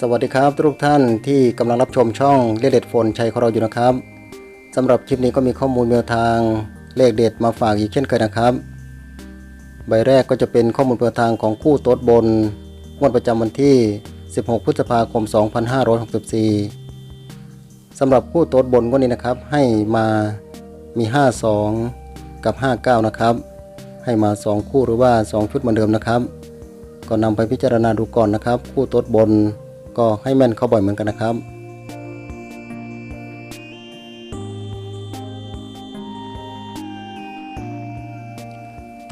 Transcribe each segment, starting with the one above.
สวัสดีครับทุกท่านที่กำลังรับชมช่องเลขเด็ดโฟนชัยของเราอยู่นะครับสำหรับคลิปนี้ก็มีข้อมูลแนวทางเลขเด็ดมาฝากอีกเช่นเคยนะครับ ใบแรกก็จะเป็นข้อมูลแนวทางของคู่โต๊ดบนงวดประจำวันที่ 16 พฤษภาคม 2564สำหรับคู่โต๊ดบนงวดนี้นะครับ ให้มามี 52 กับ 59 นะครับ ให้มา 2 คู่หรือว่า 2 ชุดเหมือนเดิมนะครับ ก็นำไปพิจารณาดูก่อนนะครับ คู่โต๊ดบน ก็ให้แม่นเข้าบ่อยเหมือนกันนะครับ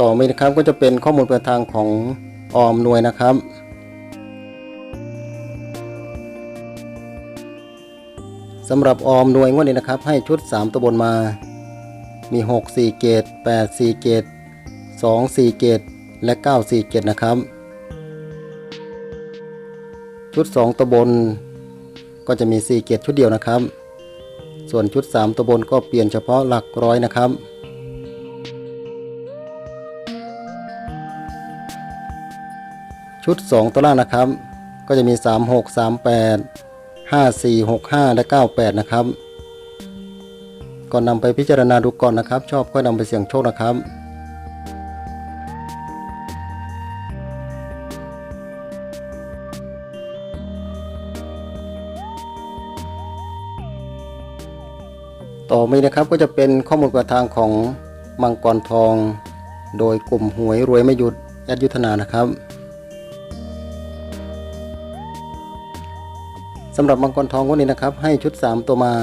ต่อไปนะครับก็จะเป็นข้อมูลประทางของออมหน่วยนะครับ สำหรับออมหน่วยงวดนี้นะครับ ให้ชุด 3 ตัวบนมา มี 6 4 เกต8 4 เกต2 4 เกตและ 9 4 เกตนะครับ ชุด 2ตัวบนก็จะมี 4 เกียรชุดเดียวนะครับ ส่วนชุด 3ตัวบนก็เปลี่ยนเฉพาะหลักร้อยนะครับ ชุด 2ตัวล่างนะครับ ก็จะมี 3 6 3 8 5 4 6 5 และ 98 นะครับก่อนนำไปพิจารณาดูก่อนนะครับ ชอบก็นำไปเสี่ยงโชคนะครับ ต่อไปนะครับก็จะเป็นข้อมูลกระทางของมังกรทอง โดยกลุ่มหวยรวยไม่หยุดแอดยุทธนานะครับสำหรับมังกรทองวันนี้นะครับ ให้ชุด 3 ตัวมา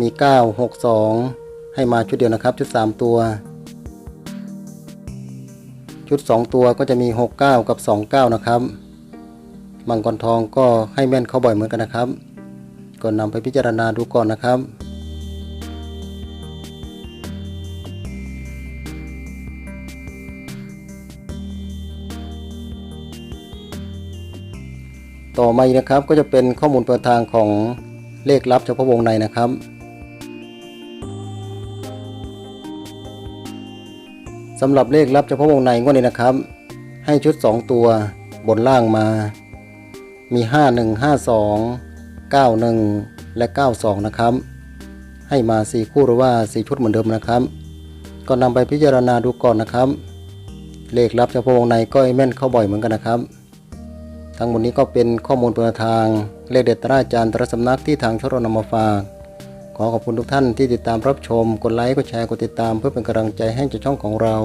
มี 9 6 2 ให้มาชุดเดียวนะครับ ชุด 3 ตัว ชุด 2 ตัวก็จะมี 6 9 กับ 2 9 นะครับมังกรทองก็ให้แม่นเข้าบ่อยเหมือนกันนะครับ ก่อนนำไปพิจารณาดูก่อนนะครับ ต่อมาอีกนะครับก็จะเป็นข้อมูลเปิดทางของเลขลับเฉพาะวงในนะครับสำหรับเลขลับเฉพาะวงในงวดนี้นะครับ ให้ชุด 2 ตัวบนล่างมา มี 5 1 5 2 9 1 และ 92 นะครับ ให้มา 4 คู่หรือว่า 4 ชุดเหมือนเดิมนะครับ ก็นำไปพิจารณาดูก่อนนะครับ เลขลับเฉพาะวงในก็แม่นเข้าบ่อยเหมือนกันนะครับ ทั้งหมดนี้ก็เป็นข้อมูลประทางเลขเด็ดตราอาจารย์ตรสำนักที่ทางชรนำมาฝากขอขอบคุณทุกท่านที่ติดตามรับชม กดไลค์ กดแชร์ กดติดตามเพื่อเป็นกำลังใจให้กับช่องของเรา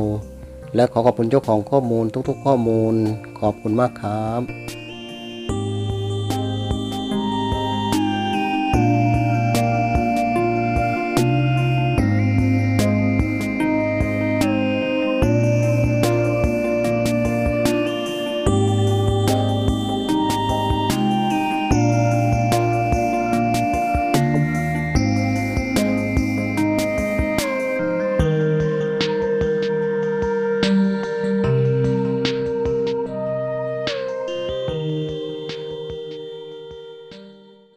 และขอขอบคุณเจ้าของข้อมูลทุกๆ ข้อมูล ขอบคุณมากครับ